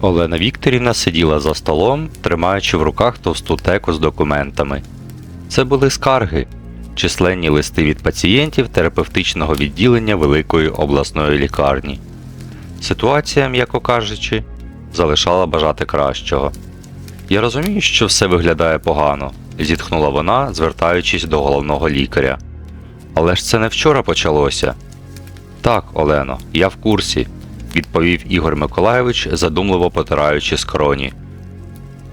Олена Вікторівна сиділа за столом, тримаючи в руках товсту теку з документами. Це були скарги, численні листи від пацієнтів терапевтичного відділення Великої обласної лікарні. Ситуація, м'яко кажучи, залишала бажати кращого. Я розумію, що все виглядає погано, зітхнула вона, звертаючись до головного лікаря. Але ж це не вчора почалося. Так, Олено, я в курсі, відповів Ігор Миколайович, задумливо потираючи скроні.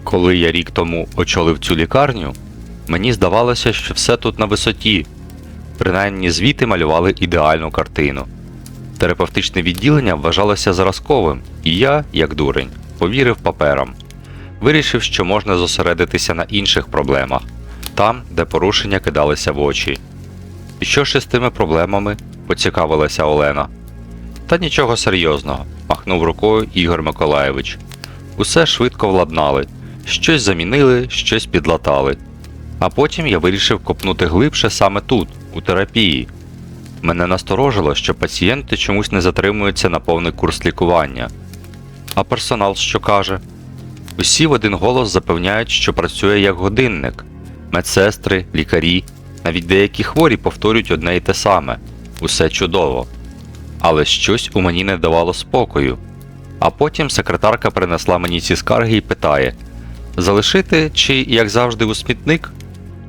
Коли я рік тому очолив цю лікарню, мені здавалося, що все тут на висоті. Принаймні звіти малювали ідеальну картину. Терапевтичне відділення вважалося зразковим, і я, як дурень, повірив паперам. Вирішив, що можна зосередитися на інших проблемах, там, де порушення кидалися в очі. І що ж із тими проблемами? поцікавилася Олена. Та нічого серйозного, махнув рукою Ігор Миколаєвич. Усе швидко владнали, щось замінили, щось підлатали. А потім я вирішив копнути глибше саме тут, у терапії. Мене насторожило, що пацієнти чомусь не затримуються на повний курс лікування. А персонал що каже? Усі в один голос запевняють, що працює як годинник. Медсестри, лікарі, навіть деякі хворі повторюють одне й те саме усе чудово. Але щось у мені не давало спокою. А потім секретарка принесла мені ці скарги і питає: залишити чи, як завжди, у смітник?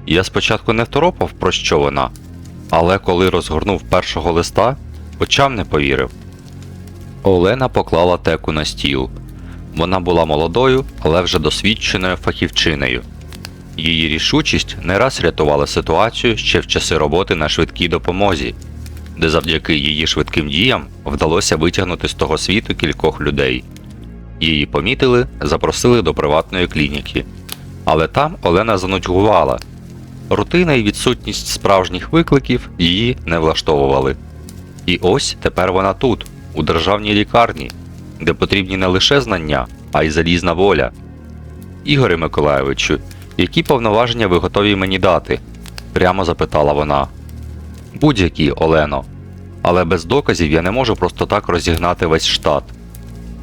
Я спочатку не второпав, про що вона, але коли розгорнув першого листа, очам не повірив. Олена поклала теку на стіл. Вона була молодою, але вже досвідченою фахівчиною. Її рішучість не раз рятувала ситуацію ще в часи роботи на швидкій допомозі, де завдяки її швидким діям вдалося витягнути з того світу кількох людей. Її помітили, запросили до приватної клініки. Але там Олена занудьгувала. Рутина і відсутність справжніх викликів її не влаштовували. І ось тепер вона тут, у державній лікарні, де потрібні не лише знання, а й залізна воля. Ігоре Миколайовичу, які повноваження ви готові мені дати? прямо запитала вона. Будь-які, Олено. Але без доказів я не можу просто так розігнати весь штат.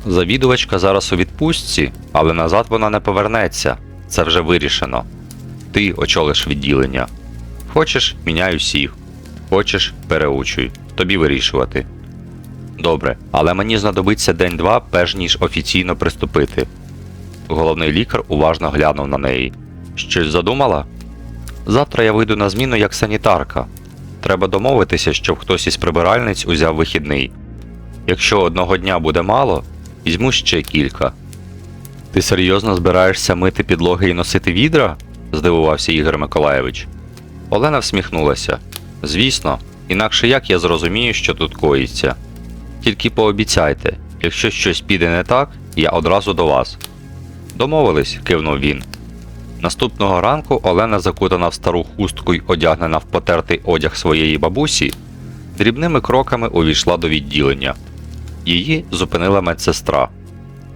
Завідувачка зараз у відпустці, але назад вона не повернеться. Це вже вирішено. Ти очолиш відділення. Хочеш, міняй усіх. Хочеш, переучуй. Тобі вирішувати. Добре, але мені знадобиться день-два, перш ніж офіційно приступити. Головний лікар уважно глянув на неї. Щось задумала? Завтра я вийду на зміну як санітарка. Треба домовитися, щоб хтось із прибиральниць узяв вихідний. Якщо одного дня буде мало, візьму ще кілька. Ти серйозно збираєшся мити підлоги і носити відра? здивувався Ігор Миколаєвич. Олена всміхнулася. Звісно, інакше як я зрозумію, що тут коїться. Тільки пообіцяйте, якщо щось піде не так, я одразу до вас. Домовились, кивнув він. Наступного ранку Олена, закутана в стару хустку й одягнена в потертий одяг своєї бабусі, дрібними кроками увійшла до відділення. Її зупинила медсестра.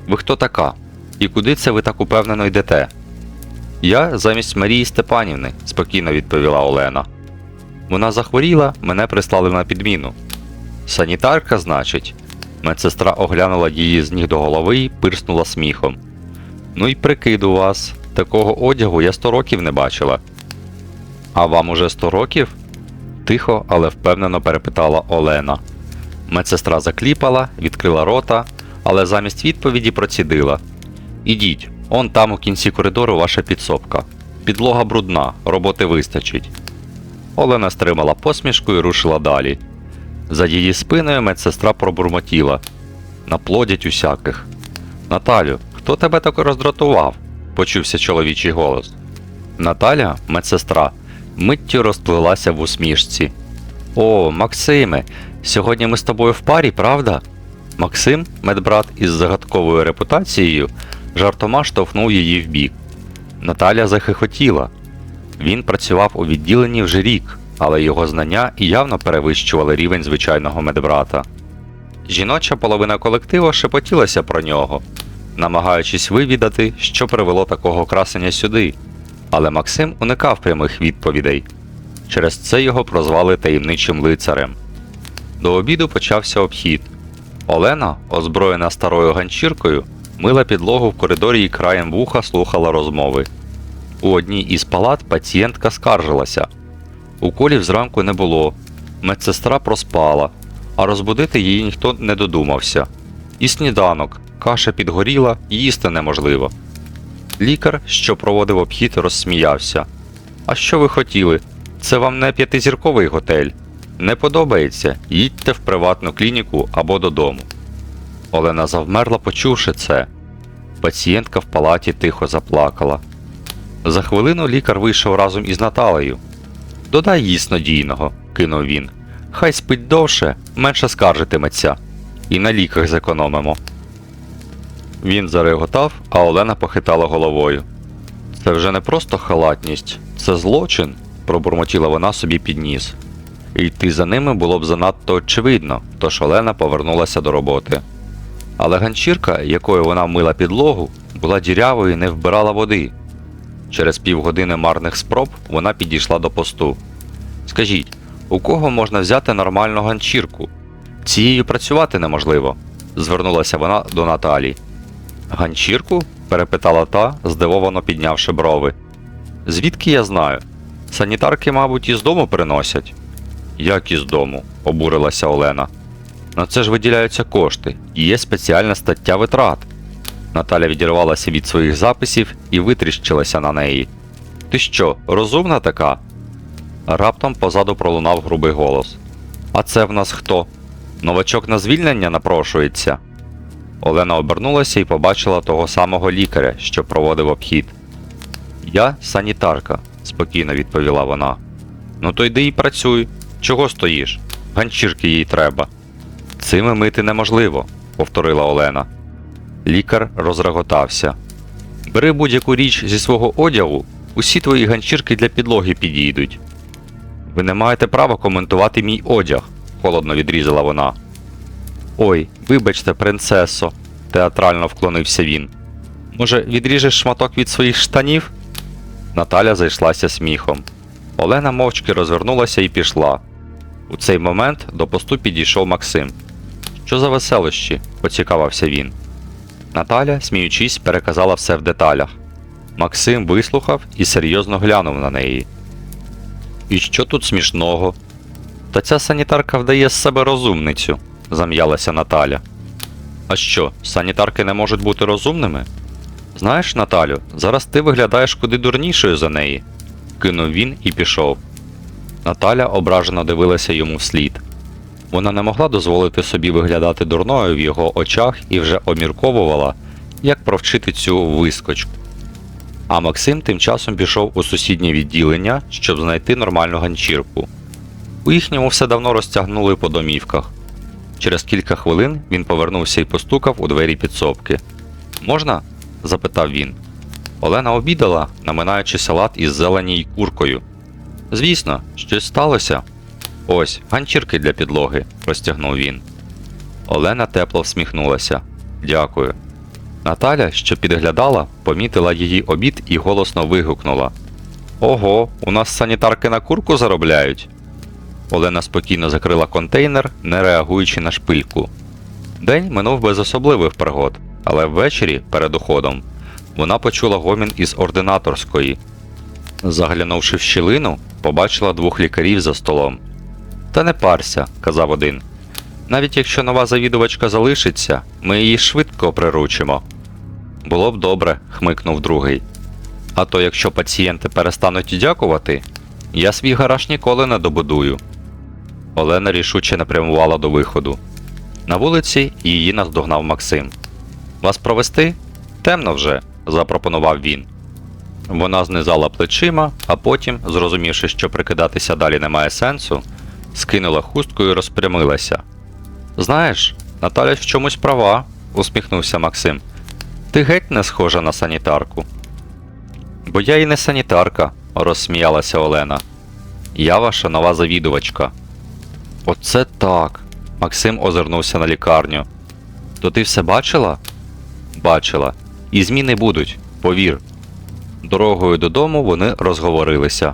Ви хто така? І куди це ви так упевнено йдете? Я замість Марії Степанівни, спокійно відповіла Олена. Вона захворіла, мене прислали на підміну. Санітарка, значить. Медсестра оглянула її з ніг до голови і пирснула сміхом. Ну й прикид у вас. Такого одягу я сто років не бачила. А вам уже сто років? тихо, але впевнено перепитала Олена. Медсестра закліпала, відкрила рота, але замість відповіді процідила. Ідіть, он там у кінці коридору ваша підсобка. Підлога брудна, роботи вистачить. Олена стримала посмішку і рушила далі. За її спиною медсестра пробурмотіла. Наплодять усяких. Наталю, хто тебе так роздратував? Почувся чоловічий голос. Наталя, медсестра, миттю розплилася в усмішці. О, Максиме, сьогодні ми з тобою в парі, правда? Максим, медбрат із загадковою репутацією, жартома штовхнув її вбік. Наталя захихотіла. Він працював у відділенні вже рік, але його знання явно перевищували рівень звичайного медбрата. Жіноча половина колективу шепотілася про нього, намагаючись вивідати, що привело такого красення сюди. Але Максим уникав прямих відповідей. Через це його прозвали таємничим лицарем. До обіду почався обхід. Олена, озброєна старою ганчіркою, мила підлогу в коридорі і краєм вуха слухала розмови. У одній із палат пацієнтка скаржилася. Уколів зранку не було, медсестра проспала, а розбудити її ніхто не додумався. І сніданок, каша підгоріла, їсти неможливо. Лікар, що проводив обхід, розсміявся. А що ви хотіли? Це вам не п'ятизірковий готель. Не подобається, їдьте в приватну клініку або додому. Олена завмерла, почувши це. Пацієнтка в палаті тихо заплакала. За хвилину лікар вийшов разом із Наталею. Додай їй снодійного, кинув він. Хай спить довше, менше скаржитиметься. І на ліках зекономимо. Він зареготав, а Олена похитала головою. Це вже не просто халатність, це злочин, пробурмотіла вона собі під ніс. І йти за ними було б занадто очевидно, тож Олена повернулася до роботи. Але ганчірка, якою вона мила підлогу, була дірявою і не вбирала води. Через півгодини марних спроб вона підійшла до посту. Скажіть, у кого можна взяти нормальну ганчірку? Цією працювати неможливо, звернулася вона до Наталі. Ганчірку? перепитала та, здивовано піднявши брови. Звідки я знаю? Санітарки, мабуть, із дому приносять. Як із дому? обурилася Олена. На це ж виділяються кошти, і є спеціальна стаття витрат. Наталя відірвалася від своїх записів і витріщилася на неї. Ти що, розумна така? Раптом позаду пролунав грубий голос. А це в нас хто? Новачок на звільнення напрошується. Олена обернулася і побачила того самого лікаря, що проводив обхід. Я санітарка, спокійно відповіла вона. Ну то йди і працюй. Чого стоїш? Ганчірки їй треба. Цими мити неможливо, повторила Олена. Лікар розреготався. Бери будь-яку річ зі свого одягу, усі твої ганчірки для підлоги підійдуть. Ви не маєте права коментувати мій одяг, холодно відрізала вона. Ой, вибачте, принцесо, театрально вклонився він. Може, відріжеш шматок від своїх штанів? Наталя зайшлася сміхом. Олена мовчки розвернулася і пішла. У цей момент до посту підійшов Максим. Що за веселощі? поцікавився він. Наталя, сміючись, переказала все в деталях. Максим вислухав і серйозно глянув на неї. І що тут смішного? Та ця санітарка вдає з себе розумницю, зам'ялася Наталя. А що, санітарки не можуть бути розумними? Знаєш, Наталю, зараз ти виглядаєш куди дурнішою за неї, кинув він і пішов. Наталя ображено дивилася йому вслід. Вона не могла дозволити собі виглядати дурною в його очах і вже обмірковувала, як провчити цю вискочку. А Максим тим часом пішов у сусіднє відділення, щоб знайти нормальну ганчірку. У їхньому все давно розтягнули по домівках. Через кілька хвилин він повернувся і постукав у двері підсобки. Можна? запитав він. Олена обідала, наминаючи салат із зелені куркою. Звісно, щось сталося. Ось, ганчірки для підлоги, простягнув він. Олена тепло всміхнулася. Дякую. Наталя, що підглядала, помітила її обід і голосно вигукнула: Ого, у нас санітарки на курку заробляють. Олена спокійно закрила контейнер, не реагуючи на шпильку. День минув без особливих пригод, але ввечері, перед уходом, вона почула гомін із ординаторської. Заглянувши в щілину, побачила двох лікарів за столом. Та не парся, казав один. Навіть якщо нова завідувачка залишиться, ми її швидко приручимо. Було б добре, хмикнув другий. А то якщо пацієнти перестануть дякувати, я свій гараж ніколи не добудую. Олена рішуче напрямувала до виходу. На вулиці її наздогнав Максим. Вас провести? Темно вже, запропонував він. Вона знизала плечима, а потім, зрозумівши, що прикидатися далі немає сенсу, скинула хустку і розпрямилася. Знаєш, Наталя в чомусь права, усміхнувся Максим. Ти геть не схожа на санітарку. Бо я і не санітарка, розсміялася Олена. Я ваша нова завідувачка. Оце так. Максим озирнувся на лікарню. То ти все бачила? Бачила. І зміни будуть, повір. Дорогою додому вони розговорилися.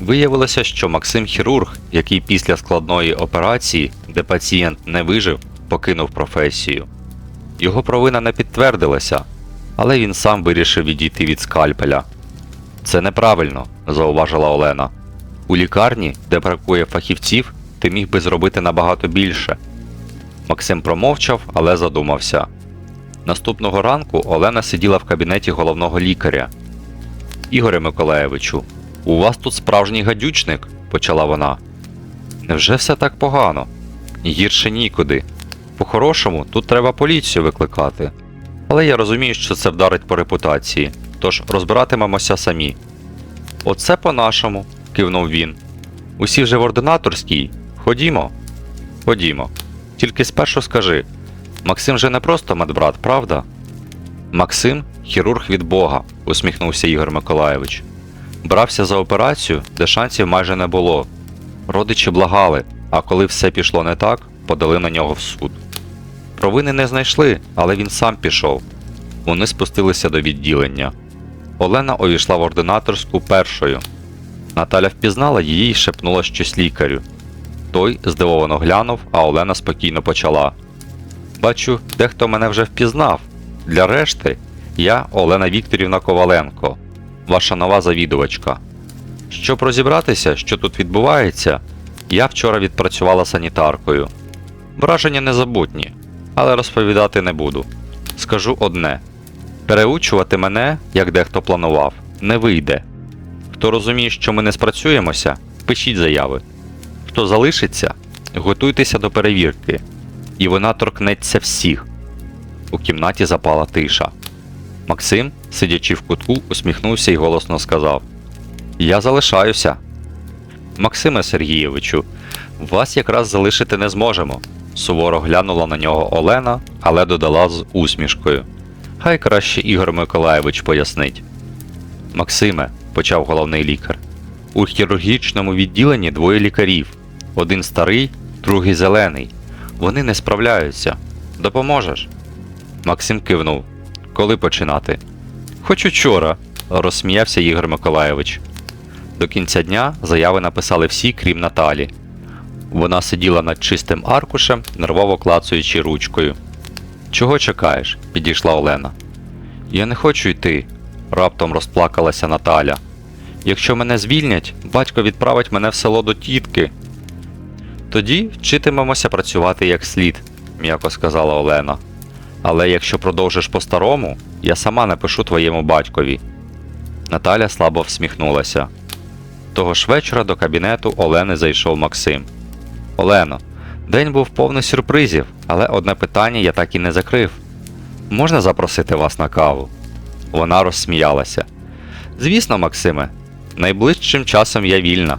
Виявилося, що Максим хірург, який після складної операції, де пацієнт не вижив, покинув професію. Його провина не підтвердилася, але він сам вирішив відійти від скальпеля. Це неправильно, зауважила Олена. У лікарні, де бракує фахівців, ти міг би зробити набагато більше. Максим промовчав, але задумався. Наступного ранку Олена сиділа в кабінеті головного лікаря. Ігоре Миколаєвичу, у вас тут справжній гадючник, почала вона. Невже все так погано? Гірше нікуди. По-хорошому, тут треба поліцію викликати. Але я розумію, що це вдарить по репутації, тож розбиратимемося самі. Оце по-нашому, кивнув він. Усі вже в ординаторській. Ходімо. Ходімо. Тільки спершу скажи: Максим же не просто медбрат, правда? Максим хірург від Бога, усміхнувся Ігор Миколаєвич. Брався за операцію, де шансів майже не було. Родичі благали, а коли все пішло не так, подали на нього в суд. Провини не знайшли, але він сам пішов. Вони спустилися до відділення. Олена увійшла в ординаторську першою. Наталя впізнала її і шепнула щось лікарю. Той здивовано глянув, а Олена спокійно почала. Бачу, дехто мене вже впізнав. Для решти, я Олена Вікторівна Коваленко, ваша нова завідувачка. Щоб розібратися, що тут відбувається, я вчора відпрацювала санітаркою. Враження незабутні, але розповідати не буду. Скажу одне: переучувати мене, як дехто планував, не вийде. Хто розуміє, що ми не спрацюємося, пишіть заяви. Хто залишиться, готуйтеся до перевірки, і вона торкнеться всіх. У кімнаті запала тиша. Максим, сидячи в кутку, усміхнувся і голосно сказав: Я залишаюся. Максиме Сергійовичу, вас якраз залишити не зможемо. Суворо глянула на нього Олена, але додала з усмішкою. Хай краще Ігор Миколаєвич пояснить. Максиме, почав головний лікар. У хірургічному відділенні двоє лікарів: один старий, другий зелений. Вони не справляються. Допоможеш? Максим кивнув. Коли починати? Хоч учора, розсміявся Ігор Миколаєвич. До кінця дня заяви написали всі, крім Наталі. Вона сиділа над чистим аркушем, нервово клацаючи ручкою. Чого чекаєш? підійшла Олена. Я не хочу йти, раптом розплакалася Наталя. Якщо мене звільнять, батько відправить мене в село до тітки. Тоді вчитимемося працювати як слід, м'яко сказала Олена. Але якщо продовжиш по-старому, я сама напишу твоєму батькові. Наталя слабо всміхнулася. Того ж вечора до кабінету Олени зайшов Максим. Олено, день був повний сюрпризів, але одне питання я так і не закрив. Можна запросити вас на каву? Вона розсміялася. Звісно, Максиме, найближчим часом я вільна.